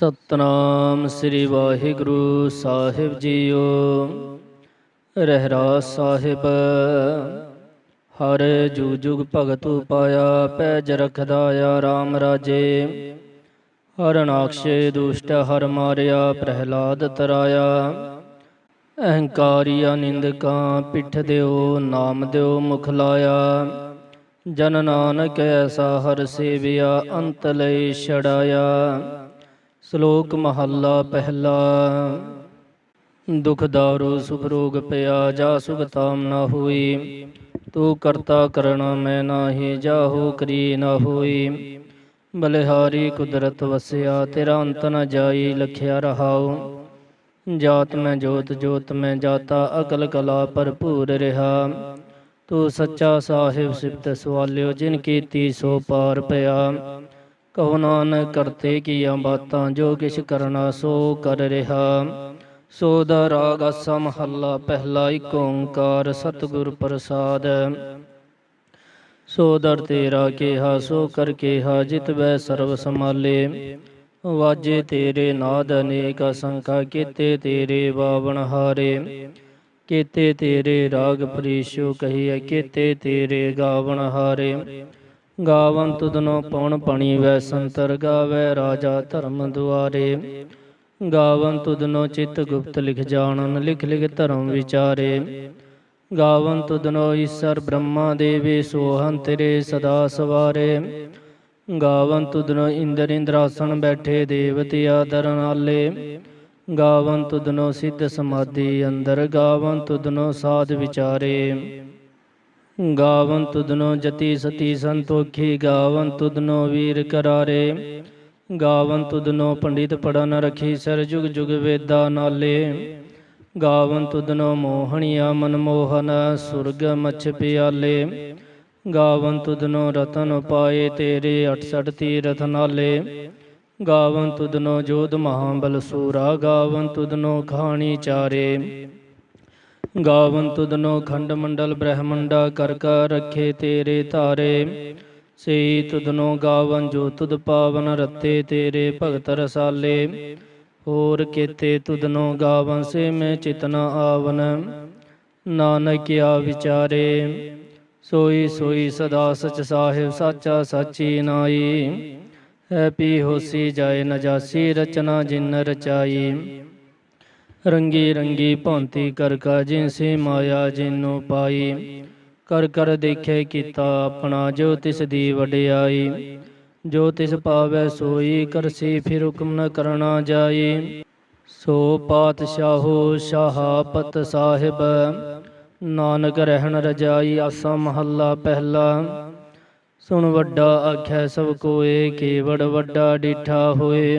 ਸਤਨਾਮ ਸ੍ਰੀ ਵਾਹਿਗੁਰੂ ਸਾਹਿਬ ਜੀਓ। ਰਹਿਰਾ ਸਾਹਿਬ, ਹਰ ਜੁਗ ਜੁਗ ਭਗਤੂ ਪਾਇਆ, ਪੈਜ ਰਖਦਾ ਆ RAM ਰਾਜੇ। ਹਰ ਨਾਕਸ਼ੇ ਦੁਸ਼ਟ, ਹਰ ਮਾਰਿਆ, ਪ੍ਰਹਿਲਾਦ ਤਰਾਇਆ। ਅਹੰਕਾਰੀ ਨਿੰਦਕਾਂ ਪਿੱਠ ਦਿਓ, ਨਾਮ ਦਿਓ, ਮੁਖ ਲਾਇਆ। ਜਨ ਨਾਨਕ ਐਸਾ ਹਰ ਸੇਵਿਆ, ਅੰਤ ਲਈ ਛੜਾਇਆ ਸ਼ਲੋਕ ਮਹੱਲਾ ਪਹਿਲਾ। ਦੁਖ ਦਾਰੋ ਸੁਖ ਰੋਗ ਪਿਆ, ਜਾ ਸੁਖ ਤਾਮ ਨਾ ਹੋਈ। ਤੂੰ ਕਰਤਾ ਕਰਣਾ ਮੈਂ ਨਾਹੀ, ਜਾਹੂ ਕਰੀ ਨਾ ਹੋਈ। ਬਲਿਹਾਰੀ ਕੁਦਰਤ ਵਸਿਆ, ਤੇਰਾ ਅੰਤ ਨ ਜਾਈ, ਲਖਿਆ ਰਹਾਉ। ਜਾਤ ਮੈਂ ਜੋਤ ਜੋਤ ਮੈਂ ਜਾਤਾ, ਅਕਲ ਕਲਾ ਭਰਪੂਰ ਰਹਾ। ਤੂੰ ਸੱਚਾ ਸਾਹਿਬ ਸਿਫਤ ਸਵਾਲਿਓ, ਜਿਨ ਕੀਤੀ ਸੋ ਪਾਰ ਪਿਆ। ਕਹੋ ਨਾਨਕ ਕਰਤੇ ਕੀਆਂ ਬਾਤਾਂ, ਜੋ ਕਿਛ ਕਰਨਾ ਸੋ ਕਰ ਰਿਹਾ। ਸੋ ਦਾ ਰਾਗ ਆਸਾ ਮਹੱਲਾ, ਪਹਿਲਾ ਏਕ ਓੰਕਾਰ ਸਤਿਗੁਰ ਪ੍ਰਸਾਦ। ਸੋ ਦਰ ਤੇਰਾ ਕਿਹਾ, ਸੋ ਕਰ ਕਿਹਾ, ਜਿਤ ਬੈ ਸਰਬ ਸਮਾਲੇ ਵਾਜੇ ਤੇਰੇ ਨਾਦ ਅਨੇਕ ਸੰਖਾ ਕੀਤੇ ਤੇਰੇ ਬਾਵਨ ਹਾਰੇ। ਕੀਤੇ ਤੇਰੇ ਰਾਗ ਪ੍ਰੀਸ਼ੋ ਕਹੀਏ ਕੀਤੇ ਤੇਰੇ ਗਾਵਨ ਹਾਰੇ। ਗਾਵਨ ਤੁਧਨੋ ਪਉਣ ਪਣੀ ਵੈ ਸੰਤਰ ਗਾਵੇ ਰਾਜਾ ਧਰਮ ਦੁਆਰੇ। ਗਾਵਨ ਤੁਧਨੋ ਚਿਤ ਗੁਪਤ ਲਿਖ ਜਾਣਨ, ਲਿਖ ਲਿਖ ਧਰਮ ਵਿਚਾਰੇ। ਗਾਵਨ ਤੁਧਨੋ ਈਸ਼ਰ ਬ੍ਰਹਮਾ ਦੇਵੇ ਸੋਹੰ ਤੇਰੇ ਸਦਾ ਸਵਾਰੇ। ਗਾਵਨ ਤੁਧਨੋ ਇੰਦਰ ਇੰਦਰਾਸਣ ਬੈਠੇ, ਦੇਵਤੇ ਆਦਰ ਨਾਲੇ। ਗਾਵਨ ਤੁਧਨੋ ਸਿੱਧ ਸਮਾਧੀ ਅੰਦਰ ਗਾਵਨ ਤੁਧਨੋ ਸਾਧ ਵਿਚਾਰੇ। ਗਾਵਨ ਤੁਧਨੋ ਜਤੀ ਸਤੀ ਸੰਤੋਖੀ, ਗਾਵਨ ਤੁਧਨੋ ਵੀਰ ਕਰਾਰੇ। ਗਾਵਨ ਤੁਧਨੋ ਪੰਡਿਤ ਪੜਨ ਰਖੀ, ਸਰ ਜੁਗ ਜੁਗ ਵੇਦਾ ਨਾਲੇ। ਗਾਵਨ ਤੁਧਨੋ ਮੋਹਣੀਆ ਮਨਮੋਹਨ ਸੁਰਗ ਮਛ ਪਿਆਲੇ। ਗਾਵਨ ਤੁਧਨੋ ਰਤਨ ਪਾਏ ਤੇਰੇ 68 ਤੀਰਥ ਨਾਲੇ। ਗਾਵਨ ਤੁਧਨੋ ਜੋਧ ਮਹਾਬਲ ਸੂਰਾ, ਗਾਵਨ ਤੁਧਨੋ ਖਾਣੀ ਚਾਰੇ। ਗਾਵਨ ਤੁਧਨੋ ਖੰਡ ਮੰਡਲ ਬ੍ਰਹਮੰਡਾ ਕਰ ਕਰ ਰਖੇ ਤੇਰੇ ਧਾਰੇ ਸਈ ਤੁਧਨੋ ਗਾਵਨ ਜੋ ਤੁਧ ਪਾਵਨ ਰਤੇ ਤੇਰੇ ਭਗਤ ਰਸਾਲੇ। ਹੋਰ ਕੀਤੇ ਤੁਧਨੋ ਗਾਵਨ ਸੇ ਮੈਂ ਚਿਤਨਾ ਆਵਨ। ਨਾਨਕਿਆ ਵਿਚਾਰੇ, ਸੋਈ ਸੋਈ ਸਦਾ ਸਚ ਸਾਹਿਬ ਸਾਚਾ ਸਾਚੀ ਨਾਈ। ਹੈ ਪੀ ਹੋਸੀ ਜਾਏ ਨਜਾਸੀ ਰਚਨਾ ਜਿਨ ਰਚਾਈ। ਰੰਗੀ ਰੰਗੀ ਭਾਂਤੀ ਕਰ ਕਾ ਜਿਨਸੇ ਮਾਇਆ ਜਿਨੋ ਪਾਈ, ਕਰ ਕਰ ਦੇਖੇ ਕੀਤਾ ਆਪਣਾ ਜੋ ਤਿਸ ਦੀ ਵਡਿਆਈ। ਜੋ ਤਿਸ ਪਾਵੈ ਸੋਈ ਕਰਸੀ ਫਿਰ ਹੁਕਮ ਨ ਕਰਨਾ ਜਾਈ। ਸੋ ਪਾਤਸ਼ਾਹੋ ਸ਼ਾਹਪਤ ਸਾਹਿਬ, ਨਾਨਕ ਰਹਿਣ ਰਜਾਈ ਆਸਾ ਮਹੱਲਾ ਪਹਿਲਾ। ਸੁਣ ਵੱਡਾ ਆਖੈ ਸਭ ਕੋਏ, ਕੇਵੜ ਵੱਡਾ ਡੀਠਾ ਹੋਏ।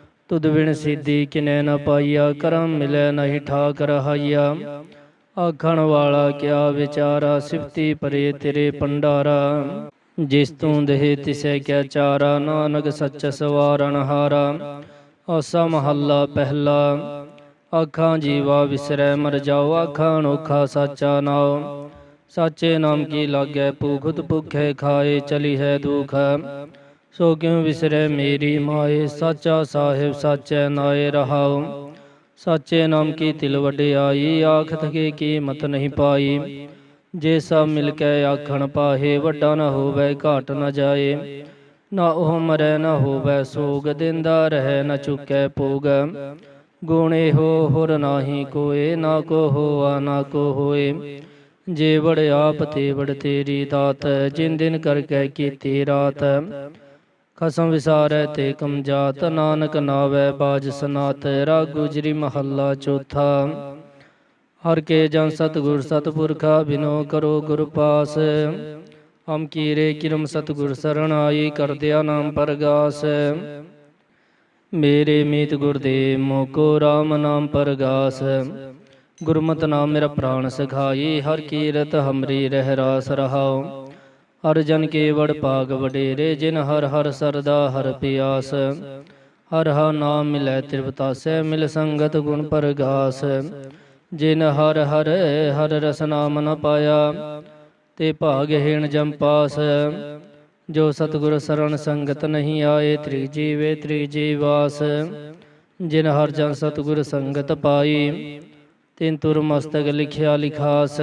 ਤੁਧ ਵਿਣ ਸਿੱਧੀ ਕਿਨੈ ਨ ਪਾਈਆ, ਕਰਮ ਮਿਲੈ ਨਹੀਂ ਠਾਕ ਰਹਾਈਆ ਆਖਣ ਵਾਲਾ ਕਿਆ ਵਿਚਾਰਾ, ਸਿਫਤੀ ਪਰੇ ਤੇਰੇ ਪੰਡਾਰਾ ਜਿਸ ਤੂੰ ਦੇਹ ਤਿਸੈ ਕਿਆ ਚਾਰਾ, ਨਾਨਕ ਸੱਚ ਸਵਾਰਣ ਹਾਰਾ। ਆਸਾ ਮਹੱਲਾ ਪਹਿਲਾ, ਆਖਾਂ ਜੀਵਾ ਵਿਸਰੈ ਮਰ ਜਾਓ, ਆਖਾਂ ਅਨੋਖਾ ਸਾਚਾ ਨਾਉ। ਸਾਚੇ ਨਾਮ ਕੀ ਲਾਗੈ, ਭੂਖਤ ਭੁਖੈ ਖਾਏ ਚਲੀ ਹੈ ਦੁਖ। ਸੋ ਕਿਉ ਵਿਸਰੈ ਮੇਰੀ ਮਾਏ? ਸਾਚਾ ਸਾਹਿਬ ਸਾਚੈ ਨਾਏ ਰਹਾਉ। ਸਾਚੇ ਨਾਮ ਕੀ ਤਿਲ ਵਡਿਆਈ? ਆਖ ਥਕੇ ਕੀਮਤ ਨਹੀਂ ਪਾਈ। ਜੇ ਸਭ ਮਿਲ ਕੇ ਆਖਣ ਪਾਹੇ, ਵੱਡਾ ਨਾ ਹੋਵੇ, ਘਾਟ ਨਾ ਜਾਏ। ਨਾ ਉਹ ਮਰੈ, ਨਾ ਹੋਵੇ ਸੋਗ, ਦਿੰਦਾ ਰਹਿ, ਨਾ ਚੁੱਕੈ ਭੋਗ। ਗੁਣੇ ਹੋ ਹੁਰ ਨਾਹੀ ਕੋਏ, ਨਾ ਕੋ ਹੋਆ, ਨਾ ਕੋ ਹੋਏ। ਜੇ ਵੜ ਆਪ ਤੇ ਵੜ ਤੇਰੀ ਦਾਤ, ਜਿਨ ਦਿਨ ਕਰ ਕੇ ਕੀਤੀ ਰਾਤ। ਖਸਮ ਵਿਸਾਰੈ ਤੇ ਕਮ ਜਾਤ, ਨਾਨਕ ਨਾਵੇ ਬਾਜ ਸਨਾਤ, ਰਾਗ ਗੁਜਰੀ ਮਹੱਲਾ ਚੌਥਾ। ਹਰ ਕੇ ਜਨ ਸਤਗੁਰ ਸਤਪੁਰਖਾ ਬਿਨੋ ਕਰੋ ਗੁਰ ਪਾਸ। ਹਮ ਕੀਰੇ ਕਿਰਮ ਸਤਗੁਰ ਸਰਣ ਆਈ, ਕਰਦਿਆ ਨਾਮ ਪਰਗਾਸ। ਮੇਰੇ ਮੀਤ ਗੁਰਦੇਵ ਮੋਕੋ RAM ਨਾਮ ਪਰਗਾਸ। ਗੁਰਮਤਿ ਨਾਮ ਮੇਰਾ ਪ੍ਰਾਣ ਸਖਾਈ, ਹਰ ਕੀਰਤ ਹਮਰੀ ਰਹਿ ਰਾਸ ਰਹਾਉ। ਹਰ ਜਨ ਕੇਵੜ ਪਾਗ ਵਡੇਰੇ, ਜਿਨ ਹਰ ਹਰ ਸਰਦਾ ਹਰ ਪਿਆਸ। ਹਰ ਹਰ ਨਾਮ ਮਿਲੈ ਤ੍ਰਿਪਤਾਸੈ ਮਿਲ ਸੰਗਤ ਗੁਣ ਪਰਗਾਸ। ਜਿਨ ਹਰ ਹਰ ਹਰ ਰਸ ਨਾਮ ਨ ਪਾਇਆ, ਤੇ ਭਾਗਹੀਣ ਜਮ ਪਾਸ। ਜੋ ਸਤਿਗੁਰ ਸਰਣ ਸੰਗਤ ਨਹੀਂ ਆਏ ਤ੍ਰਿਜੀ ਵੇ ਤ੍ਰਿਜੀ ਵਾਸ ਜਿਨ ਹਰ ਜਨ ਸਤਿਗੁਰ ਸੰਗਤ ਪਾਈ, ਤਿਨ ਤੁਰ ਮਸਤਕ ਲਿਖਿਆ ਲਿਖਾਸ।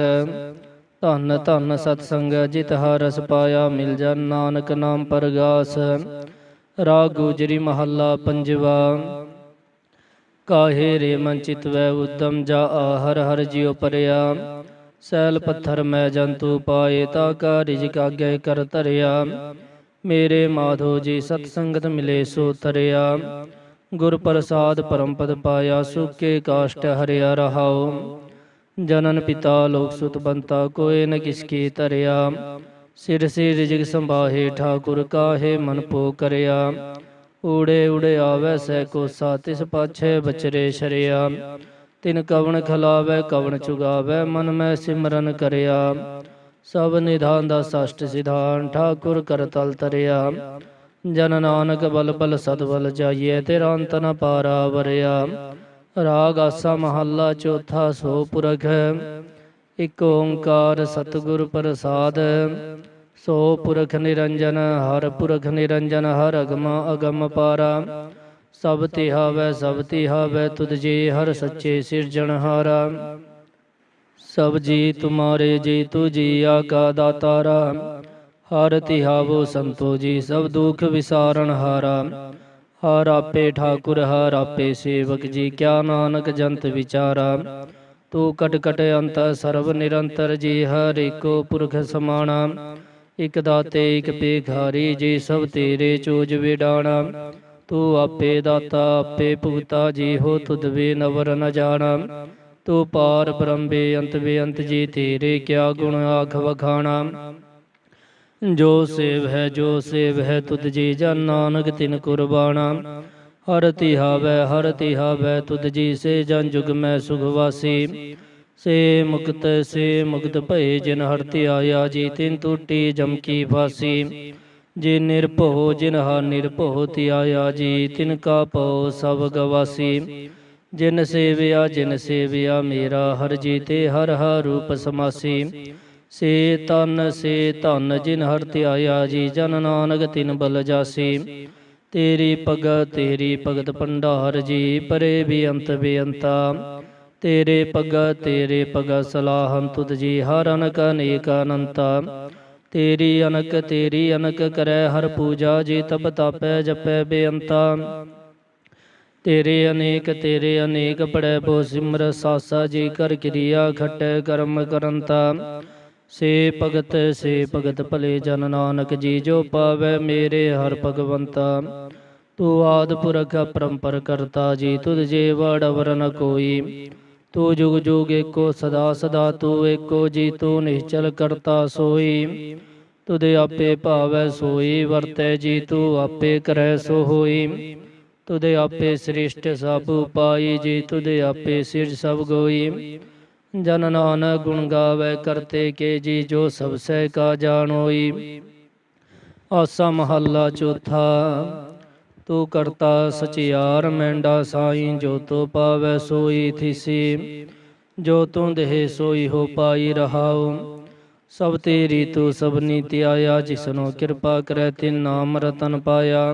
ਧੰਨ ਧੰਨ ਸਤ ਸੰਗ ਜਿਤ ਹਰ ਰਸ ਪਾਇਆ ਮਿਲ ਜਾ, ਨਾਨਕ ਨਾਮ ਪਰਗਾਸ। ਰਾਗ ਗੁਜਰੀ ਮਹੱਲਾ ਪੰਜਵਾ। ਕਾਹੇ ਰੇ ਮਨ ਚਿਤ ਵੈ ਉਦਮ, ਜਾ ਹਰ ਹਰ ਜਿਉ ਪਰਿਆ। ਸੈਲ ਪੱਥਰ ਮੈਂ ਜੰਤੂ ਪਾਏ, ਤਾ ਕਾ ਰਿਜਕ ਆਗੇ ਕਰ ਤਰਿਆ ਮੇਰੇ ਮਾਧੋ ਜੀ ਸਤ ਸੰਗਤ ਮਿਲੇ ਸੋ ਤਰਿਆ। ਗੁਰ ਪ੍ਰਸਾਦ ਪਰਮ ਪਦ ਪਾਇਆ, ਸੁਕੇ ਕਾਸ਼ਟ ਹਰਿਆ ਰਹਾਓ ਜਨਨ ਪਿਤਾ ਲੋਕ ਸੁਤ ਬੰਤਾ ਕੋਏ ਨ ਕਿਸ਼ਕੀ ਤਰਿਆ ਸਿਰ ਸਿਰ ਰਿਜਕ ਸੰਭਾਹੇ, ਠਾਕੁਰ ਕਾਹੇ ਮਨ ਪੋ ਕਰਿਆ। ਊੜੇ ਊੜੇ ਆਵੈ ਸਹਿ ਕੋ ਤਿਸ ਪਾਛੇ ਬਚਰੇ ਸ਼ਰਿਆ। ਤਿਨ ਕਵਣ ਖਲਾਵੈ, ਕਵਣ ਚੁਗਾਵੈ, ਮਨ ਮੈਂ ਸਿਮਰਨ ਕਰਿਆ। ਸਭ ਨਿਧਾਨ ਦਾ ਸਸ਼ਟ ਸਿਧਾਨ, ਠਾਕੁਰ ਕਰ ਤਲ ਤਰਿਆ। ਜਨ ਨਾਨਕ ਬਲ ਬਲ ਸਦ ਬਲ ਜਾਈਏ ਤੇਰਾ ਅੰਤ ਨ ਪਾਰਾ ਵਰਿਆ। ਰਾਗ ਆਸਾ ਮਹੱਲਾ ਚੌਥਾ ਸੋ ਪੁਰਖ ਇਕ ਓੰਕਾਰ ਸਤਿਗੁਰ ਪ੍ਰਸਾਦ। ਸੋ ਪੁਰਖ ਨਿਰੰਜਨ, ਹਰ ਪੁਰਖ ਨਿਰੰਜਨ, ਹਰ ਅਗਮ ਅਗਮ ਪਾਰਾ। ਸਭ ਤੇ ਹਾਵੈ, ਸਭ ਤੇ ਹਾਵੈ, ਤੁਧ ਜੀ ਹਰ ਸੱਚੇ ਸਿਰਜਣਹਾਰਾ ਸਭ ਜੀ ਤੁਮਾਰੇ ਜੀ ਤੂ ਜੀ ਆਕਾ ਦਾਤਾਰਾ। ਹਰ ਤਿਹਾਵੋ ਸੰਤੋ ਜੀ ਸਭ ਦੁਖ ਵਿਸਾਰਨ ਹਾਰਾ। ਹਰ ਆਪੇ ਠਾਕੁਰ, ਹਰ ਆਪੇ ਸੇਵਕ, ਜੀ ਕਿਆ ਨਾਨਕ ਜੰਤ ਵਿਚਾਰਾ। ਤੂੰ ਕਟ ਕਟ ਅੰਤ, ਸਰਬ ਨਿਰੰਤਰ, ਜੀ ਹਰ ਏਕੋ ਪੁਰਖ ਸਮਾਣਾ। ਇਕ ਦਾਤੇ, ਇਕ ਪੇਖਾਰੀ ਜੀ ਸਭ ਤੇਰੇ ਚੋਜ ਵਿਡਾਣਾ। ਤੂੰ ਆਪੇ ਦਾਤਾ, ਆਪੇ ਭੁਗਤਾ ਜੀ ਹੋ ਤੁਧ ਵੇ ਨਵਰ ਨ ਜਾਣਾ। ਤੂੰ ਪਾਰ ਬ੍ਰਹਮ ਬੇਅੰਤ ਬੇਅੰਤ, ਜੀ ਤੇਰੇ ਕਿਆ ਗੁਣ ਆਖ ਵਖਾਣਾ। ਜੋ ਸੇਵ ਹੈ, ਜੋ ਸੇਵ ਹੈ, ਤੁਧ ਜੀ ਜਨ ਨਾਨਕ ਤਿਨ ਕੁਰਬਾਨਾ। ਹਰ ਤਿਹਾਵੈ ਹਰ ਤਿਹਾਵੈ ਤੁਧ ਜੀ ਸੇ ਜਨ ਜੁਗ ਮੈਂ ਸੁਖ ਵਾਸੀ। ਸੇ ਮੁਕਤ ਸੇ ਮੁਕਤ ਭਏ ਜਿਨ ਹਰ ਧਿਆਇਆ ਜੀ ਤਿਨ ਟੂਟੀ ਜਮ ਕੀ ਫਾਸੀ। ਜੇ ਨਿਰਭਉ, ਜਿਨ ਹਾ ਨਿਰਭਉ ਧਿਆਇਆ ਜੀ ਤਿਨ ਕਾ ਪਉ ਸਭ ਗਵਾਸੀ। ਜਿਨ ਸੇਵਿਆ ਜਿਨ ਸੇਵਿਆ ਮੇਰਾ, ਹਰ ਜੀ ਤੇ ਹਰ ਹਰ ਰੂਪ ਸਮਾਸੀ। ਸੇ ਤਨ ਸੇ ਧਨ ਜਿਨ ਹਰ ਧਿਆਇਆ ਜੀ, ਜਨ ਨਾਨਕ ਤਿਨ ਬਲ ਜਾਸੀ। ਤੇਰੀ ਭਗਤ ਤੇਰੀ ਭਗਤ ਭੰਡਾਰ ਜੀ, ਪਰੇ ਬੇਅੰਤ ਬੇਅੰਤਾ। ਤੇਰੇ ਭਗਤ ਤੇਰੇ ਭਗਤ ਸਲਾਹੰ ਤੁਧ ਜੀ, ਹਰ ਅਨਕ ਅਨੇਕ ਅਨੰਤਾ। ਤੇਰੀ ਅਨਕ ਤੇਰੀ ਅਨਕ ਕਰੈ ਹਰ ਪੂਜਾ ਜੀ, ਤਪ ਤਾਪੈ ਜਪੈ ਬੇਅੰਤਾ। ਤੇਰੇ ਅਨੇਕ ਤੇਰੇ ਅਨੇਕ ਪੜੈ ਬੋ ਸਿਮਰ ਸਾਸਾ ਜੀ, ਕਰ ਕਿਰਿਆ ਖਟੈ ਕਰਮ ਕਰੰਤਾ। ਸੇ ਭਗਤ ਸੇ ਭਗਤ ਭਲੇ ਜਨ ਨਾਨਕ ਜੀ ਜੋ ਪਾਵੈ ਮੇਰੇ ਹਰ ਭਗਵੰਤਾ। ਤੂੰ ਆਦ ਪੁਰਖ ਪਰੰਪਰ ਕਰਤਾ ਜੀ, ਤੁਧ ਜੇ ਵੜ ਵਰਨ ਕੋਈ। ਤੂੰ ਜੁਗ ਜੁਗ ਏਕੋ ਸਦਾ ਸਦਾ, ਤੂੰ ਏਕੋ ਜੀ, ਤੂੰ ਨਿਸ਼ਚਲ ਕਰਤਾ ਸੋਈ। ਤੁਧ ਆਪੇ ਭਾਵੈ ਸੋਈ, ਵਰਤੈ ਜੀ, ਤੂੰ ਆਪੇ ਕਰੈ ਸੋ ਹੋਈ ਤੁਧ ਆਪੇ ਸ੍ਰਿਸ਼ਟ ਸਭ ਉਪਾਈ ਜੀ, ਤੁਧ ਆਪੇ ਸਿਰਜ ਸਭ ਗੋਈ। ਜਨ ਨਾਨਕ ਗੁਣ ਗਾਵੇ ਕਰਤੇ ਕੇ ਜੀ ਜੋ ਸਭ ਸਹਿ ਕਾ ਜਾਣੋਈ ਆਸਾ ਮਹੱਲਾ ਚੌਥਾ, ਤੂੰ ਕਰਤਾ ਸਚਿਆਰ ਮੈਂਡਾ ਸਾਈ ਜੋ ਤੋ ਪਾਵੈ ਸੋਈ ਥਿਸੀ। ਜੋ ਤੂੰ ਦੇਹ ਸੋਈ ਹੋ ਪਾਈ ਰਹਾਉ, ਸਭ ਤੇਰੀ ਤੂੰ ਸਭਨੀ ਧਿਆਇਆ ਜਿਸਨੋ ਕਿਰਪਾ ਕਰੈ ਤਿਨ ਨਾਮ ਰਤਨ ਪਾਇਆ।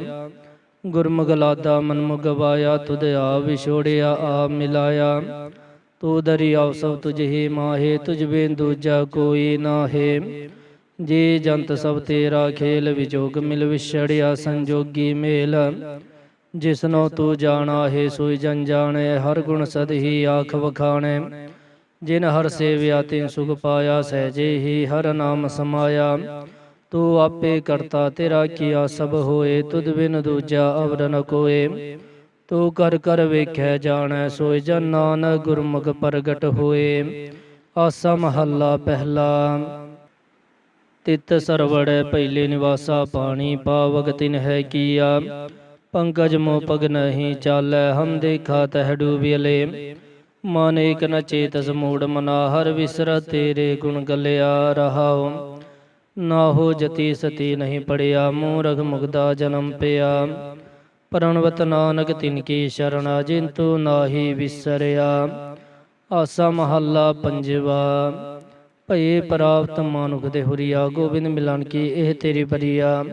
ਗੁਰਮੁਖ ਲਾਦਾ ਮਨਮੁਖ ਗਵਾਇਆ ਤੁਧ ਆ ਵਿਛੋੜਿਆ ਆ ਮਿਲਾਇਆ। ਤੂੰ ਦਰਿਆਵ ਸਭ ਤੁਝ ਹੀ ਮਾਹੇ, ਤੁਝ ਬਿਨ ਦੂਜਾ ਕੋਈ ਨਾਹੇ। ਜੀ ਜੰਤ ਸਭ ਤੇਰਾ ਖੇਲ ਵਿਜੋਗ ਮਿਲ, ਵਿਛੜਿਆ ਸੰਜੋਗੀ ਮੇਲ। ਜਿਸਨੋ ਤੂੰ ਜਾਣਾ ਹੈ, ਸੋਈ ਜਨ ਜਾਣੈ, ਹਰ ਗੁਣ ਸਦ ਹੀ ਆਖ ਵਖਾਣੈ। ਜਿਨ ਹਰ ਸੇਵਿਆ ਤਿਨ ਸੁਖ ਪਾਇਆ, ਸਹਿਜੇ ਹੀ ਹਰ ਨਾਮ ਸਮਾਇਆ। ਤੂੰ ਆਪੇ ਕਰਤਾ ਤੇਰਾ ਕੀਆ ਸਭ ਹੋਏ ਤੁਧ ਬਿਨ ਦੂਜਾ ਅਵਰ ਨ ਕੋਏ। ਤੂੰ ਕਰ ਕਰ ਵੇਖੈ ਜਾਣੈ ਸੋਇ ਜਨ ਨਾਨਕ ਗੁਰਮੁਖ ਪ੍ਰਗਟ ਹੋਏ। ਆਸਾ ਮਹੱਲਾ ਪਹਿਲਾ। ਤਿਤ ਸਰਵੜ ਪਹਿਲੇ ਨਿਵਾਸਾ ਪਾਣੀ, ਪਾਵਕ ਤਿਨ ਹੈ ਕੀਆ। ਪੰਕਜ ਮੋ ਪਗ ਨਹੀਂ ਚਾਲੈ, ਹਮ ਦੇਖਾ ਤਹਿ ਡੂਬਿਲੇ ਮਨ ਏਕ ਨ ਚੇਤਸ ਮੂੜ ਮਨਾ, ਹਰ ਵਿਸਰ ਤੇਰੇ ਗੁਣ ਗਲਿਆ ਰਹਾਉ। ਨਾ ਹੋ ਜਤੀ ਸਤੀ ਨਹੀਂ ਪੜਿਆ, ਮੂਰਖ ਮੁਗਦਾ ਜਨਮ ਪਿਆ। ਪ੍ਰਣਵਤ ਨਾਨਕ ਤਿਨ ਕੀ ਸ਼ਰਣਾ ਜਿੰਤੂ ਨਾਹੀ ਵਿਸਰਿਆ। ਆਸਾ ਮਹੱਲਾ ਪੰਜਵਾ, ਭਏ ਪ੍ਰਾਪਤ ਮਾਨੁਖ ਦੇ ਹੁਰੀਆ, ਗੋਬਿੰਦ ਮਿਲਣ ਕੀ ਇਹ ਤੇਰੀ ਬਰੀਆ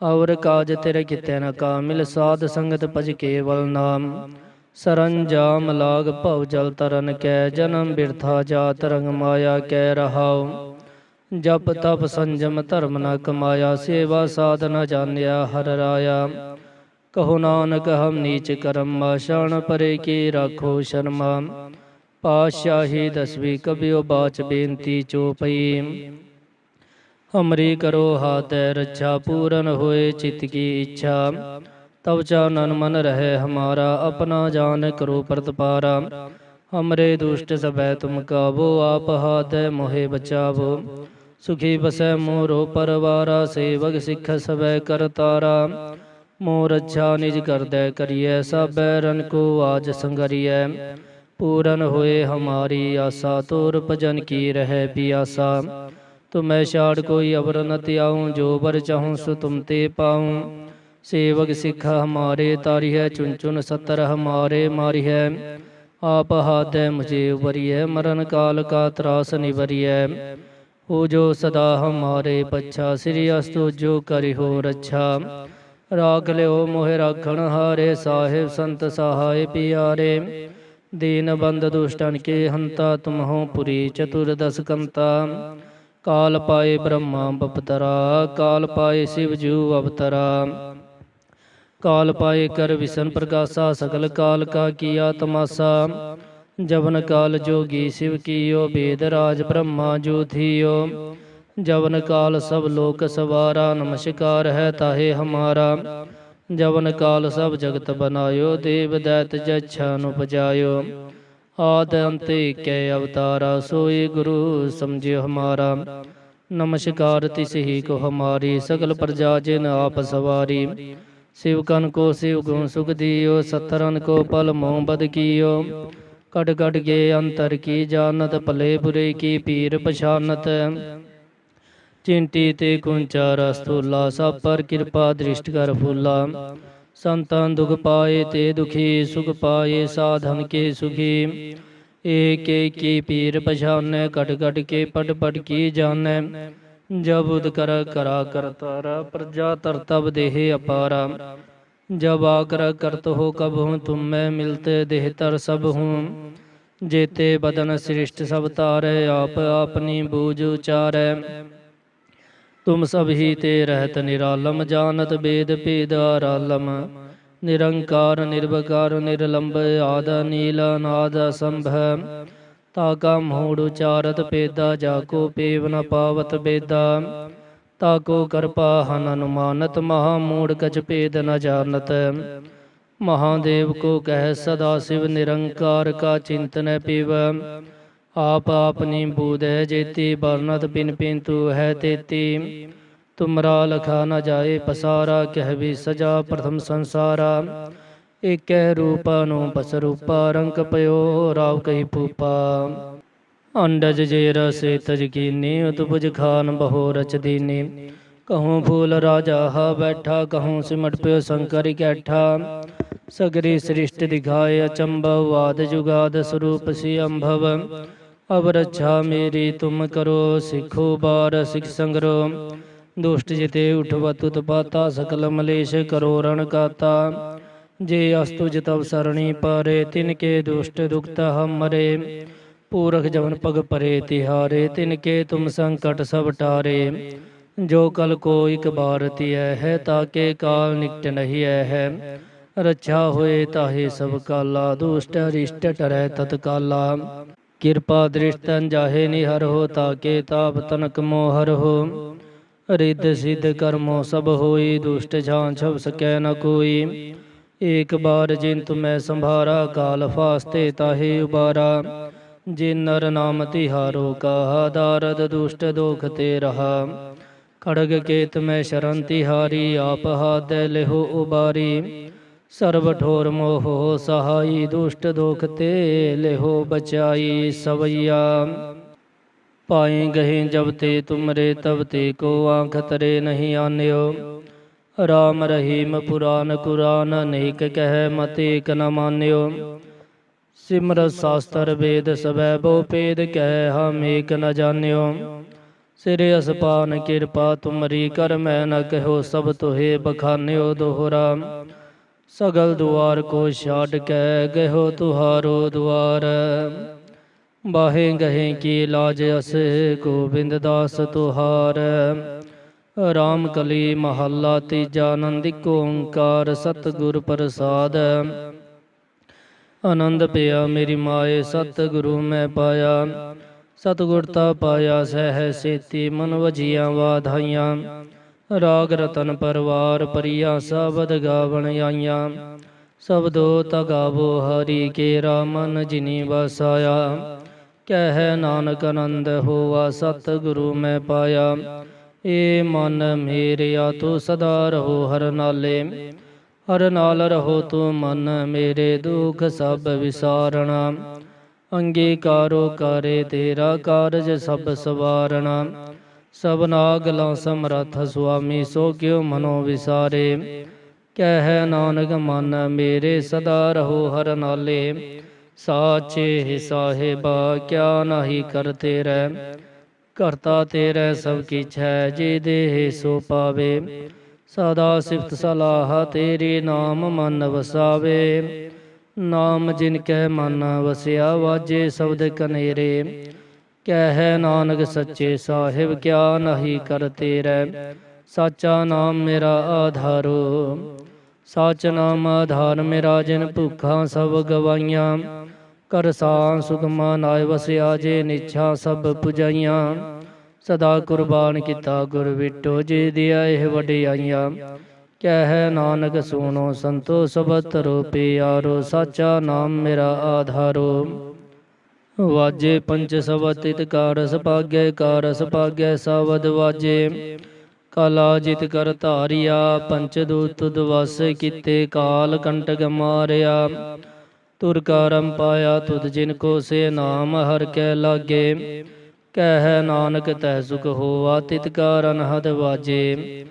ਔਰ ਕਾਜ ਤੇਰੇ ਕਿਤੇ ਨਾ ਕਾਮਿਲ, ਸਾਧ ਸੰਗਤ ਭਜ ਕੇਵਲ ਨਾਮ। ਸਰੰਜਾਮ ਲਾਗ ਭਉ ਜਲ ਤਰਨ ਕੈ, ਜਨਮ ਬਿਰਥਾ ਜਾਤ ਰੰਗ ਮਾਇਆ ਕੈ ਰਹਾਉ। ਜਪ ਤਪ ਸੰਜਮ ਧਰਮ ਨ ਕਮਾਇਆ, ਸੇਵਾ ਸਾਧ ਨ ਜਾਣਿਆ ਹਰ ਰਾਇਆ। ਕਹੋ ਨਾਨਕ, ਹਮ ਨੀਚ ਕਰਮ ਮਾਸ਼ਾਨ ਪਰੇ ਕੀ ਰਾਖੋ ਸ਼ਰਮਾ। ਪਾਤਸ਼ਾਹੀ ਦਸਵੀ ਕਬਿਓ ਬਾਚ ਬੇਨਤੀ ਚੋਪਈ ਹਮਰੀ ਕਰੋ ਹਾਤੈ ਰੱਛਾ, ਪੂਰਨ ਹੋਏ ਚਿਤ ਕੀ ਇੱਛਾ। ਤਬ ਚਾਨਨ ਮਨ ਰਹਿ ਹਮਾਰਾ, ਆਪਣਾ ਜਾਨ ਕਰੋ ਪ੍ਰਤਪਾਰਾ। ਹਮਰੇ ਦੁਸ਼ਟ ਸਭੈ ਤੁਮ ਕਾਬੋ ਆਪ ਹਾਤੈ ਮੋਹਿ ਬਚਾਵੋ। ਸੁਖੀ ਬਸੈ ਮੋਰੋ, ਪਰਵਾਰਾ ਸੇਵਕ ਸਿੱਖ ਸਭੈ ਕਰਤਾਰਾ। ਮੋਰ ਅੱਛਾ ਨਿਜ ਕਰਦੈ ਕਰੀਐ ਸਭੈ ਰਨ ਕੋ ਆਜ ਸੰਗਰੀਐ। ਪੂਰਨ ਹੋਏ ਹਮਾਰੀ ਆਸਾ, ਤੋਰ ਭਜਨ ਕੀ ਰਹਿ ਪਿਆਸਾ। ਤੁਮੈ ਛਾੜ ਕੋਈ ਅਵਰ ਨ ਤਿਆਉ ਜੋ ਬਰ ਚਾਹੂੰ ਸੋ ਤੁਮ ਤੇ ਪਾਉ। ਸੇਵਕ ਸਿੱਖ ਹਮਾਰੇ ਤਾਰੀ ਹੈ ਚੁਨ ਚੁਨ ਸਤਰ ਹਮਾਰੇ ਮਾਰੀ ਹੈ ਆਪ ਹਾਥੈ ਮੁਝੇ ਉਬਰੀਐ ਮਰਨ ਕਾਲ ਕਾ ਤਰਾਸ ਨਿਵਰੀਐ। ਹੋ ਜੋ ਸਦਾ ਹਮਾਰੇ ਪੱਛਾ, ਸ੍ਰੀ ਅਸਤੁ ਜੋ ਕਰਿ ਰੱਛਾ। ਰਾਖ ਲਿਓ ਮੋਹਿ ਰਾਖਣ ਹਾਰੇ ਸਾਹਿਬ ਸੰਤ ਸਹਾਇ ਪਿਆਰੇ। ਦੀਨ ਬੰਦ ਦੁਸ਼ਟਨ ਕੇ ਹੰਤਾ ਤੁਮ ਹੋ ਪੁਰੀ ਚਤੁਰਦਸ ਕੰਤਾ। ਕਾਲ ਪਾਏ ਬ੍ਰਹਮਾ ਬਪਤਰਾ, ਕਾਲ ਪਾਏ ਸਿਵ ਜੂ ਅਵਤਰਾ। ਕਾਲ ਪਾਏ ਕਰ ਵਿਸ਼ਨ ਪ੍ਰਕਾਸ਼ਾ ਸਕਲ ਕਾਲ ਕਾ ਕੀਆ ਤਮਾਸਾ। ਜਵਨ ਕਾਲ ਜੋਗੀ ਸਿਵ ਕੀਓ, ਬੇਦ ਰਾਜ ਬ੍ਰਹਮਾ ਜੋ ਥੀਓ। ਜਵਨ ਕਾਲ ਸਭ ਲੋਕ ਸਵਾਰਾ, ਨਮਸਕਾਰ ਹੈ ਤਾਹੇ ਹਮਾਰਾ। ਜਵਨ ਕਾਲ ਸਭ ਜਗਤ ਬਨਾਇਓ, ਦੇਵ ਦੈਤ ਜਛਾ ਉਪਜਾਇਓ ਆਦ ਅੰਤੇ ਕੈ ਅਵਤਾਰਾ, ਸੋਏ ਗੁਰੂ ਸਮਝਿਓ ਹਮਾਰਾ। ਨਮਸਕਾਰ ਤਿਸ ਹੀ ਕੋ ਹਮਾਰੀ, ਸਗਲ ਪ੍ਰਜਾ ਜਿਨ ਆਪ ਸਵਾਰੀ। ਸਿਵਕਨ ਕੋ ਸਿਵ ਗੁਣ ਸੁਖ ਦਿਓ ਸਤਰਨ ਕੋ ਪਲ ਮੋਹ ਬਦ ਕੀਓ। ਕਟ ਕਟ ਕੇ ਅੰਤਰ ਕੀ ਜਾਣਤ, ਭਲੇ ਬੁਰੇ ਕੀ ਪੀਰ ਪਛਾਨਤ। ਚਿੰਟੀ ਤੇ ਕੁੰਚਾ ਰਸਤੂਲਾ ਸਭ ਪਰ ਕਿਰਪਾ ਦ੍ਰਿਸ਼ਟ ਕਰ ਫੂਲਾ ਸੰਤਨ ਦੁਖ ਪਾਏ ਤੇ ਦੁਖੀ ਸੁਖ ਪਾਏ ਸਾਧਨ ਕੇ ਸੁਖੀ ਏਕ की पीर ਪਛਾਨੈ ਕਟ ਕਟ ਕੇ पट ਪਟ ਕੀ ਜਾਣੈ जब उद कर करा कर तारा, प्रजा तर तब देहे अपारा। जब आकर करत तो हो कब हूँ, तुम मैं मिलते देह तर सब हूँ। जेते बदन सृष्ट सब तारे, आप अपनी बूझ उचारे। ਤੁਮ ਸਭ ਹੀ ਤੇ ਰਹਿਤ ਨਿਰਾਲਮ, ਜਾਣਤ ਬੇਦ ਭੇਦ ਆਰਾਲਮ। ਨਿਰੰਕਾਰ, ਨਿਰਵਕਾਰ ਨਿਰਲੰਭ ਆਦ, ਨੀਲ, ਅਨਾਦ ਸੰਭਵ ਤਾ ਕਾ ਮੋੜ ਉਚਾਰਤ ਪੇਦਾ ਜਾ ਕੋ ਪੇਵ ਨ ਪਾਵਤ ਬੇਦਾ ਤਾ ਕੋ ਕਰਪਾ ਹਨ ਅਨੁਮਾਨਤ, ਮਹਾ ਮੂੜ ਕਚ ਭੇਦ ਨ ਜਾਣਤ। ਮਹਾਦੇਵ ਕੋ ਕਹਿ ਸਦਾ ਸਿਵ ਨਿਰੰਕਾਰ ਕਾ ਚਿੰਤਨ ਪੀਵ। ਆਪ ਆਪਨੀ ਬੂਧ ਹੈ ਜੇਤੀ ਬਰਨਤ ਪਿਨ ਪਿਨ ਤੂ ਹੈ ਤੇਤੀ। ਤੁਮਰਾ ਲਖਾ ਨ ਜਾਏ ਪਸਾਰਾ ਕਹਿਵੀ ਸਜਾ ਪ੍ਰਥਮ ਸੰਸਾਰਾ। ਏਕੈ ਰੂਪਾ ਨੂੰ ਬਸ ਰੂਪਾ, ਰੰਗ ਪਇਓ ਰਾਵ ਕਹੀ ਪੂਪਾ ਅੰਡਜ ਜੇ ਰਸੇ ਤਜ ਕੀਨੀ, ਉਤਪੁਜ ਖਾਨ ਬਹੁ ਰਚਦੀਨੀ ਕਹੂੰ ਫੂਲ ਰਾਜਾ ਹਾ ਬੈਠਾ, ਕਹੂੰ ਸਿਮਟ ਪਿਓ ਸੰਕਰ ਕੈਠਾ। ਸਗਰੀ ਸ੍ਰਿਸ਼ਟ ਦਿਖਾਏ ਅਚੰਭਵ ਵਾਦ ਜੁਗਾਦ ਸਰੂਪ ਸੀ ਅੰਭਵ। ਅਬ ਰੱਛਾ ਮੇਰੀ ਤੁਮ ਕਰੋ, ਸਿੱਖੋ ਬਾਰ ਸਿਖ ਸੰਗਰੋ। ਦੁਸ਼ਟ ਜਿਤੇ ਉਠਵਤ ਉਤਪਾਤਾ ਸਕਲ ਮਲੇਸ਼ ਕਰੋ ਰਣ ਕਾਤਾ। ਜੇ ਅਸਤੁਜ ਤਵ ਸਰਣੀ ਪਰੇ, ਤਿਨ ਕੇ ਦੁਸ਼ਟ ਦੁਖਤ ਹਮਰੇ ਪੂਰਖ ਜਵਨ ਪਗ ਪਰੇ, ਤਿਹਾਰੇ, ਤਿਨ ਕੇ ਤੁਮ ਸੰਕਟ ਸਭ ਟਾਰੇ। ਜੋ ਕਲ ਕੋ ਇਕ ਬਾਰ ਤਿਐ ਹੈ ਤਾਕੇ ਕਾਲ ਨਿਕਟ ਨਹੀਂ ਐ ਹੈ। ਰੱਛਾ ਹੋਏ ਤਾਹੇ ਸਭ ਕਾਲਾ, ਦੁਸ਼ਟ ਅਰਿਸ਼ਟ ਟਰੈ ਤਤਕਾਲਾ। ਕਿਰਪਾ ਦ੍ਰਿਸ਼ਟਨ ਜਾਹੇ ਨਿਹਰ ਹੋ, ਤਾਕੇ ਤਾਪ ਤਨਕ ਮੋਹਰ ਹੋ। ਰਿੱਧ ਸਿੱਧ ਕਰਮੋ ਸਭ ਹੋਈ, ਦੁਸ਼ਟ ਛਾਂ ਛਬ ਸਕੈ ਨ ਕੋਈ। ਏਕ ਬਾਰ ਜਿਨ ਤੁਮੈ ਸੰਭਾਰਾ, ਕਾਲ ਫਾਸਤੇ ਤਾਹੇ ਉਬਾਰਾ। ਜਿਨ ਨਰ ਨਾਮ ਤਿਹਾਰੋ, ਕਹਾ ਦਾਰਦ ਦੁਸ਼ਟ ਦੋਖ ਤੇ ਰਹਾ। ਖੜਗ ਕੇਤ ਮੈਂ ਸ਼ਰਨ ਤਿਹਾਰੀ, ਆਪ ਹਾਦੈ ਲਿਹੋ ਉਬਾਰੀ। ਸਰਬ ਠੋਰ ਮੋਹ ਸਹਾਈ ਦੁਸ਼ਟ ਦੁਖ ਤੇ ਲਿਹੋ ਬਚਾਈ ਸਵਈਆ। ਪਾਏ ਗਏ ਜਬ ਤੇ ਤੁਮਰੇ ਤਬ ਤੇ ਕੋ ਆਂਖ ਤਰੇ ਨਹੀਂ ਆਨਿਓ। ਰਾਮ ਰਹੀਮ ਪੁਰਾਨ ਕੁਰਾਨ ਅਨੇਕ ਕਹਿ ਮਤ ਏਕ ਨ ਮਾਨਿਓ। ਸਿਮਰ ਸਾਸਤਰ ਵੇਦ ਸਵੈ ਬੋ ਪੇਦ ਕਹਿ ਹਮ ਏਕ ਨ ਜਾਣਿਓ ਸਿਰੇ ਅਸਪਾਨ ਕਿਰਪਾ ਤੁਮਰੀ ਕਰ ਮੈਂ ਨ ਕਹਿਓ ਸਭ ਤੋਹੇ ਬਖਾਨਿਓ ਦੋਹਰਾ। ਸਗਲ ਦੁਆਰ ਕੋ ਛਾੜ ਕੇ ਗਇਓ ਤੁਹਾਰੋ ਦੁਆਰ। ਬਾਹੇ ਗਹੇ ਕੀ ਲਾਜ ਅਸ ਗੋਬਿੰਦ ਦਾਸ ਤੁਹਾਰ। ਰਾਮ ਕਲੀ ਮਹੱਲਾ ਤੀਜਾ ਆਨੰਦਿਕ ਓੰਕਾਰ ਸਤਿਗੁਰ ਪ੍ਰਸਾਦ। ਆਨੰਦ ਪਿਆ ਮੇਰੀ ਮਾਏ, ਸਤਿਗੁਰੂ ਮੈਂ ਪਾਇਆ। ਸਤਿਗੁਰ ਤਾ ਪਾਇਆ ਸਹਿ ਸੇਤੀ ਮਨ ਵਜੀਆਂ ਵਾਧਾਈਆਂ। ਰਾਗ ਰਤਨ ਪਰਵਾਰ ਪਰਿਆ ਸਬਦ ਗਾਵਣ ਆਈਆਂ। ਸਬਦੋ ਤਗਾਵੋ ਹਰੀ ਕੇ ਰਾਮਨ ਜਿਨੀ ਵਸਾਇਆ। ਕਹਿ ਨਾਨਕ ਆਨੰਦ ਹੋਵਾ ਸਤਿਗੁਰੂ ਮੈਂ ਪਾਇਆ। ਏ ਮਨ ਮੇਰਿਆ ਤੂੰ ਸਦਾ ਰਹੋ ਹਰ ਨਾਲੇ। ਹਰ ਨਾਲ ਰਹੋ ਤੂੰ ਮਨ ਮੇਰੇ ਦੁਖ ਸਭ ਵਿਸਾਰਣਾ। ਅੰਗੀਕਾਰੋ ਕਰੇ ਤੇਰਾ ਕਾਰਜ ਸਭ ਸਵਾਰਣਾ। ਸਭਨਾ ਗਲਾਂ ਸਮਰਥ ਸੁਆਮੀ, ਸੋ ਕਿਉ ਮਨੋ ਵਿਸਾਰੇ। ਕਹਿ ਨਾਨਕ, ਮਨ ਮੇਰੇ ਸਦਾ ਰਹੋ ਹਰ ਨਾਲੇ। ਸਾਚੇ ਸਾਹਿਬਾ, ਕਿਆ ਨਾਹੀ ਕਰਤੇ ਰਹਿ ਕਰਤਾ ਤੇਰੇ ਸਭ ਕਿਛ ਹੈ, ਜੇ ਦੇਹ ਸੋ ਪਾਵੇ। ਸਦਾ ਸਿਫਤ ਸਲਾਹ ਤੇਰੇ ਨਾਮ ਮਨ ਵਸਾਵੇ। ਨਾਮ ਜਿਨ ਕੈ ਮਨ ਵਸਿਆ, ਵਾਜੇ ਸ਼ਬਦ ਕਨੇਰੇ। ਕਹਿ ਨਾਨਕ ਸੱਚੇ ਸਾਹਿਬ, ਕਿਆ ਨਹੀਂ ਕਰਤੇ ਰਹਿ ਸਾਚਾ ਨਾਮ ਮੇਰਾ ਆਧਾਰੋ, ਸਾਚ ਨਾਮ ਆਧਾਰ ਮੇਰਾ ਜਿਨ ਭੁੱਖਾਂ ਸਭ ਗਵਾਈਆਂ। ਕਰ ਸਾਂ ਸੁਖਮਾ ਨਾਇ ਵਸਿਆ ਜੇ ਨਿਛਾ ਸਭ ਪੁਜਾਈਆਂ। ਸਦਾ ਕੁਰਬਾਨ ਕੀਤਾ ਗੁਰ ਵਿਟੋ ਜੇ ਦਿਆ ਇਹ ਵਡਿਆਈਆਂ। ਕਹਿ ਨਾਨਕ ਸੁਣੋ ਸੰਤੋ ਸਬਤ ਰੋ ਪਿਆਰੋ ਸਾਚਾ ਨਾਮ ਮੇਰਾ ਆਧਾਰੋ। ਵਾਜੇ ਪੰਚ ਸਬਤ ਇਤਕਾਰ ਸਪਾਗੈ ਕਾਰ ਸਪਾਗੈ ਸਵਦ ਵਾਜੇ। ਕਾਲਾ ਜਿਤ ਕਰ ਧਾਰਿਆ, ਪੰਚ ਦੂਤ ਦਵਸ ਕੀਤੇ ਕਾਲ ਕੰਟਕ ਮਾਰਿਆ। ਤੁਰ ਕਰਮ ਪਾਇਆ ਤੁਧ ਜਿਨ ਕੋ ਸੇ ਨਾਮ ਹਰ ਕੈ ਲਾਗੇ। ਕਹਿ ਨਾਨਕ ਤੈ ਸੁਖ ਹੋਆ ਤਿਤ ਕਰ ਅਨਹਦ ਵਾਜੇ।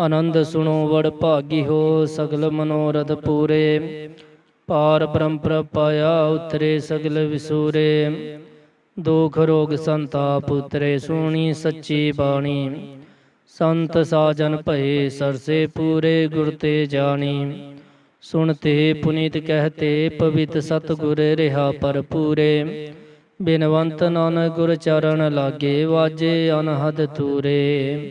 ਆਨੰਦ ਸੁਣੋ ਵੜ ਭਾਗੀ ਹੋ ਸਗਲ ਮਨੋਰਥ ਪੂਰੇ। ਪਾਰ ਪਰੰਪਰ ਪਾਇਆ, ਉਤਰੇ ਸਗਲ ਵਿਸੂਰੇ। ਦੁਖ ਰੋਗ ਸੰਤਾਪ ਉਤਰੇ, ਸੁਣੀ ਸੱਚੀ ਬਾਣੀ। ਸੰਤ ਸਾਜਨ ਭਏ, ਸਰਸੇ ਪੂਰੇ ਗੁਰ ਤੇ ਜਾਣੀ। ਸੁਣਤੇ ਪੁਨੀਤ ਕਹਤੇ, ਪਵਿੱਤ ਸਤਗੁਰ ਰਿਹਾ ਪਰ ਪੂਰੇ ਬਿਨਵੰਤ ਨਾਨਕ ਗੁਰ ਚਰਨ ਲਾਗੇ, ਵਾਜੇ ਅਨਹਦ ਤੂਰੇ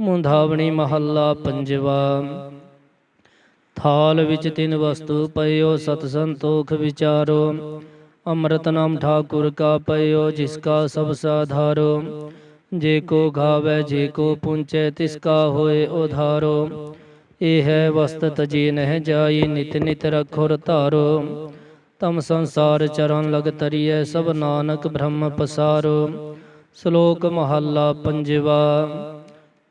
ਮੁੰਧਾਵਣੀ ਮਹੱਲਾ ਪੰਜਵਾ। ਥਾਲ ਵਿੱਚ ਤਿੰਨ ਵਸਤੂ ਪਇਓ, ਸਤ ਸੰਤੋਖ ਵਿਚਾਰੋ। ਅੰਮ੍ਰਿਤ ਨਾਮ ਠਾਕੁਰ ਕਾ ਪਇਓ, ਜਿਸ ਕਾ ਸਭ ਸਾਧਾਰੋ। ਜੇ ਕੋ ਗਾਵੇ, ਜੇ ਕੋ ਪੁੰਚੈ, ਤਿਸ ਕਾ ਹੋਏ ਉਧਾਰੋ। ਇਹ ਹੈ ਵਸਤ ਤਜੀ ਨਹਿ ਜਾਈ, ਨਿਤ ਨਿਤ ਰਖੁਰ ਧਾਰੋ। ਤਮ ਸੰਸਾਰ ਚਰਨ ਲਗ ਤਰੀਐ, ਸਭ ਨਾਨਕ ਬ੍ਰਹਮ ਪਸਾਰੋ। ਸ਼ਲੋਕ ਮਹੱਲਾ ਪੰਜਵਾ।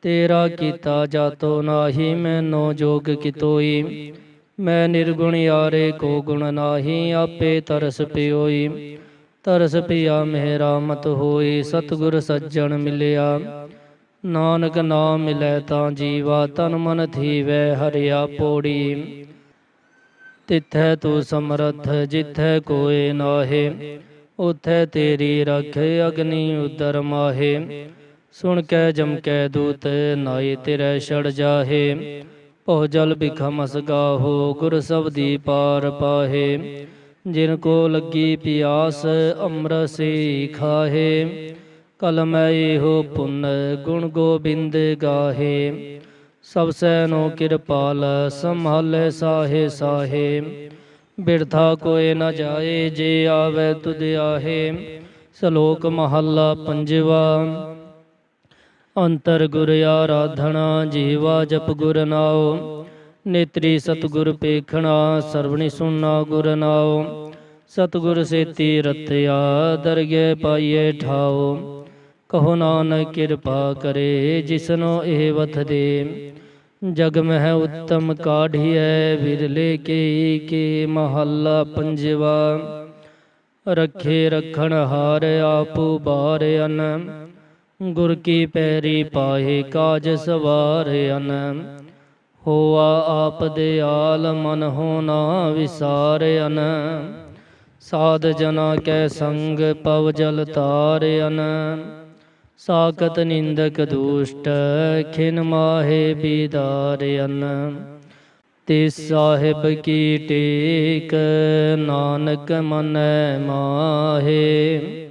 ਤੇਰਾ ਕੀਤਾ ਜਾਤੋ ਨਾਹੀ, ਮੈਨੋ ਜੋਗ ਕਿਤੋਈ। ਮੈਂ ਨਿਰਗੁਣ ਯਾਰੇ ਕੋ ਗੁਣ ਨਾਹੀ, ਆਪੇ ਤਰਸ ਪਿਓਈ। ਤਰਸ ਪਿਆ ਮੇਰਾ ਮਤ ਹੋਈ, ਸਤਗੁਰ ਸੱਜਣ ਮਿਲਿਆ। ਨਾਨਕ ਨਾਮ ਮਿਲੈ ਤਾਂ ਜੀਵਾ, ਤਨ ਮਨ ਥੀਵੈ ਹਰਿਆ ਪੋੜੀ। ਤਿਥੈ ਤੂੰ ਸਮਰਥ, ਜਿਥੈ ਕੋਏ ਨਾਹੇ, ਉਥੈ ਤੇਰੀ ਰਖ, ਅਗਨੀ ਉਦਰ ਮਾਹੇ। ਸੁਣ ਕੈ ਜਮ ਕੈ ਦੂਤ ਨਾਈ ਤੇਰੇ ਛੜ ਜਾਹੇ। ਭਉ ਜਲ ਬਿਖਮਸ ਗਾਹੋ, ਗੁਰ ਸਬਦੀ ਪਾਰ ਪਾਹੇ। ਜਿਨ ਕੋ ਲੱਗੀ ਪਿਆਸ ਅੰਮ੍ਰਸੀ ਖਾਹੇ। ਕਲਮ ਇਹੋ ਪੁੰਨ, ਗੁਣ ਗੋਬਿੰਦ ਗਾਹੇ। ਸਭ ਸੈਨੋ ਕਿਰਪਾਲ, ਸੰਭਾਲੇ ਸਾਹੇ ਸਾਹੇ। ਬਿਰਥਾ ਕੋਏ ਨ ਜਾਏ, ਜੇ ਆਵੇ ਤੁਧ ਆਹੇ। ਸ਼ਲੋਕ ਮਹੱਲਾ ਪੰਜਵਾ। ਅੰਤਰ ਗੁਰ ਆਰਾਧਣਾ ਜੀਵਾ ਜਪ ਗੁਰ ਨਾਉ। ਨੇਤਰੀ ਸਤਗੁਰ ਪੇਖਣਾ, ਸਰਵਣੀ ਸੁਣਨਾ ਗੁਰ ਨਾਉ। ਸਤਗੁਰ ਸੇਤੀ ਰਤਿਆ ਦਰਗੇ ਪਾਈਏ ਠਾਉ। ਕਹੋ ਨਾਨਕ ਕਿਰਪਾ ਕਰੇ, ਜਿਸਨੋ ਇਹ ਵਥ ਦੇ। ਜਗ ਮਹਿ ਉੱਤਮ ਕਾਢੀਐ, ਵਿਰਲੇ ਕੇ ਕੇ ਮਹੱਲਾ ਪੰਜਵਾ। ਰੱਖੇ ਰਖਣ ਹਾਰ ਆਪੂ ਬਾਰ ਅਨ। ਗੁਰ ਕੀ ਪੈਰੀ ਪਾਏ ਕਾਜ ਸਵਾਰ ਅਨ ਹੋਆ ਆਪ ਦਿਆਲ ਮਨ ਹੋਣਾ ਵਿਸਾਰ ਅਨ ਸਾਧ ਜਨਾ ਕੈ ਸੰਗ ਪਵ ਜਲ ਤਾਰ ਸਾਕਤ ਨਿੰਦਕ ਦੁਸ਼ਟ ਖਿਨ ਮਾਹੇ ਬੀਦਾਰ ਤੇ ਸਾਹਿਬ ਕੀ ਟੇਕ, ਨਾਨਕ ਮਨੈ ਮਾਹੇ।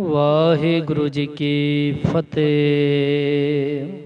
ਵਾਹਿਗੁਰੂ ਜੀ ਕੀ ਫਤਿਹ।